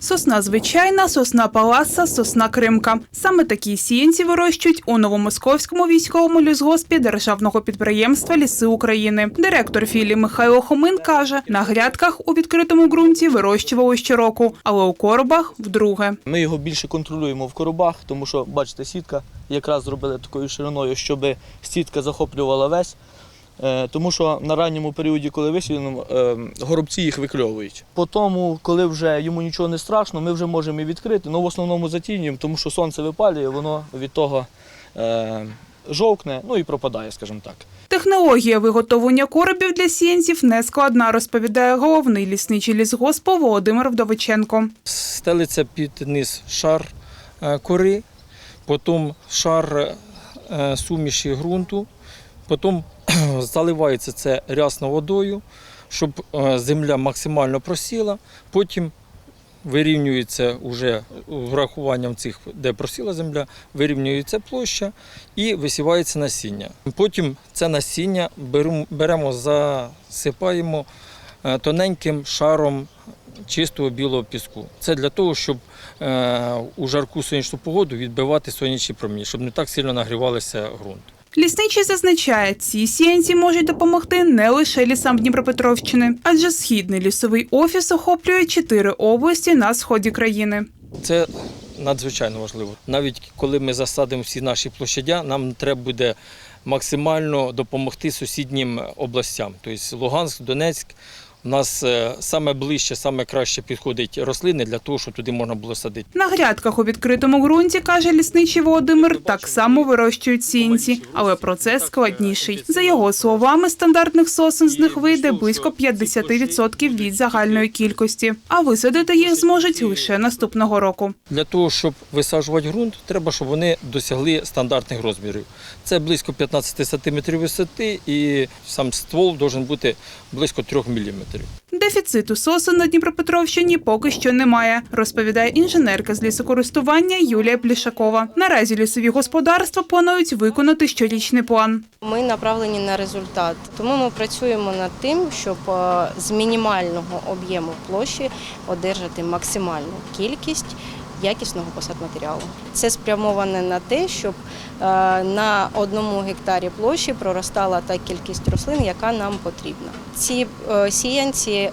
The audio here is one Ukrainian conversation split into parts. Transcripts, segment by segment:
Сосна звичайна, сосна паласа, сосна кримка. Саме такі сіянці вирощують у Новомосковському військовому лісгоспі державного підприємства Ліси України. Директор філії Михайло Хомин каже, на грядках у відкритому ґрунті вирощували щороку, але у коробах вдруге. Ми його більше контролюємо в коробах, тому що, бачите, сітка якраз зробили такою шириною, щоб сітка захоплювала весь. Е, Тому що на ранньому періоді, коли висіяно, е, горобці їх викльовують. По тому, коли вже йому нічого не страшно, ми вже можемо і відкрити, але в основному затінюємо, тому що сонце випалює, воно від того е, жовкне, ну і пропадає, скажімо так. Технологія виготовлення коробів для сіянців не складна, розповідає головний лісничий лісгоспу Володимир Вдовиченко. Стелиться під низ шар кори, потім шар суміші ґрунту, потім заливається це рясно водою, щоб е, земля максимально просіла, потім вирівнюється вже врахуванням цих, де просіла земля, вирівнюється площа і висівається насіння. Потім це насіння беремо, засипаємо е, тоненьким шаром чистого білого піску. Це для того, щоб е, у жарку сонячну погоду відбивати сонячні промені, щоб не так сильно нагрівалися ґрунт. Лісничий зазначає, ці сіянці можуть допомогти не лише лісам Дніпропетровщини, адже східний лісовий офіс охоплює чотири області на сході країни. Це надзвичайно важливо. Навіть коли ми засадимо всі наші площадя, нам треба буде максимально допомогти сусіднім областям, тобто Луганськ, Донецьк. У нас е, саме ближче, саме краще підходять рослини для того, щоб туди можна було садити. На грядках у відкритому ґрунті, каже лісничий Володимир, так само вирощують сіянці, але процес складніший. За його словами, стандартних сосен з них вийде близько 50% від загальної кількості, а висадити їх зможуть лише наступного року. Для того, щоб висаджувати ґрунт, треба, щоб вони досягли стандартних розмірів. Це близько 15 см висоти і сам ствол має бути близько 3 мм. Дефіциту сосен на Дніпропетровщині поки що немає, розповідає інженерка з лісокористування Юлія Плішакова. Наразі лісові господарства планують виконати щорічний план. Ми направлені на результат, тому ми працюємо над тим, щоб е, з мінімального об'єму площі одержати максимальну кількість якісного посадматеріалу. Це спрямоване на те, щоб е, на одному гектарі площі проростала та кількість рослин, яка нам потрібна. Ці е, сіянці е,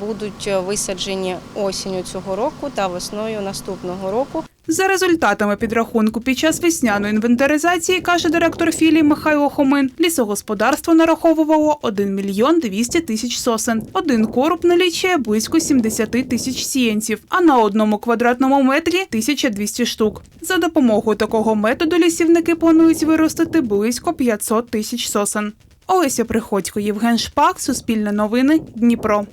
будуть висаджені осінню цього року та весною наступного року. За результатами підрахунку під час весняної інвентаризації, каже директор філії Михайло Хомин, лісогосподарство нараховувало 1 мільйон 200 тисяч сосен. Один короб налічує близько 70 тисяч сіянців, а на одному квадратному метрі 1200 штук. За допомогою такого методу лісівники планують виростити близько 500 тисяч сосен. Олеся Приходько, Євген Шпак, Суспільне новини, Дніпро.